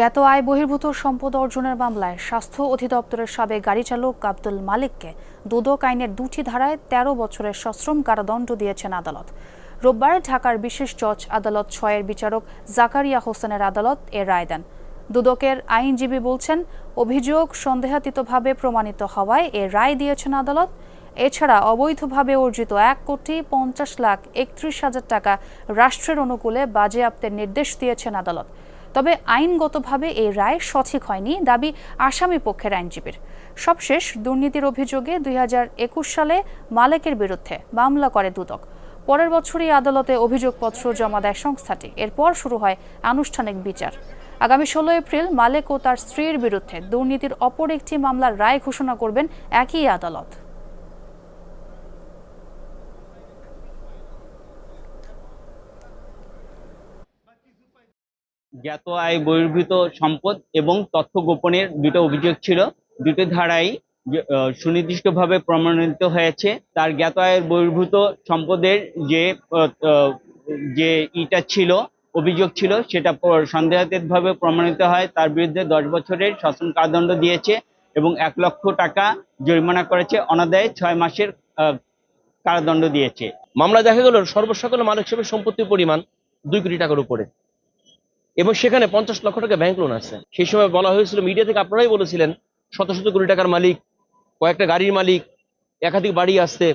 জ্ঞাত আয় বহির্ভূত সম্পদ অর্জনের মামলায় স্বাস্থ্য অধিদপ্তরের সাবেক গাড়ি চালক আব্দুল মালিককে দুদক আইনের দুটি ধারায় তেরো বছরের সশ্রম কারাদণ্ড দিয়েছেন আদালত। রোববার ঢাকার বিশেষ জজ আদালত ছয়ের বিচারক জাকারিয়া হোসেনের আদালত এ রায় দেন। দুদকের আইনজীবী বলছেন, অভিযোগ সন্দেহাতীতভাবে প্রমাণিত হওয়ায় এ রায় দিয়েছেন আদালত। এছাড়া অবৈধভাবে অর্জিত এক কোটি পঞ্চাশ লাখ একত্রিশ হাজার টাকা রাষ্ট্রের অনুকূলে বাজেয়াপ্তের নির্দেশ দিয়েছেন আদালত। তবে আইনগতভাবে এই রায় সঠিক হয়নি, দাবি আসামি পক্ষের আইনজীবীর। সবশেষ দুর্নীতির অভিযোগে দুই হাজার একুশ সালে মালেকের বিরুদ্ধে মামলা করে দুদক। পরের বছরই আদালতে অভিযোগপত্র জমা দেয় সংস্থাটি। এরপর শুরু হয় আনুষ্ঠানিক বিচার। আগামী ষোলো এপ্রিল মালেক ও তার স্ত্রীর বিরুদ্ধে দুর্নীতির অপর একটি মামলার রায় ঘোষণা করবেন একই আদালত। জ্ঞাত আয় বহির্ভূত সম্পদ এবং তথ্য গোপনের দুটো অভিযোগ ছিল। দুটো ধারাই সুনির্দিষ্টভাবে প্রমাণিত হয়েছে। তার জ্ঞাত আয়ের বহির্ভূত সম্পদের যে যে ইটা ছিল, অভিযোগ ছিল, সেটা সন্দেহাতীতভাবে প্রমাণিত হয়। তার বিরুদ্ধে দশ বছরের শাসন কারাদণ্ড দিয়েছে এবং এক লক্ষ টাকা জরিমানা করেছে। অনাদায়ে ছয় মাসের কারাদণ্ড দিয়েছে। মামলা দেখা গেল সর্বসকল মালিক হিসেবে সম্পত্তির পরিমাণ দুই কোটি টাকার উপরে। এবং সেখানে পঞ্চাশ লক্ষ টাকা ব্যাংক লোন আছে। সেই সময় বলা হয়েছিল মিডিয়া থেকে আপনারাই বলেছিলেন, শত শত কোটি টাকার মালিক, কয়েকটা গাড়ির মালিক, একাধিক বাড়ি আসছে।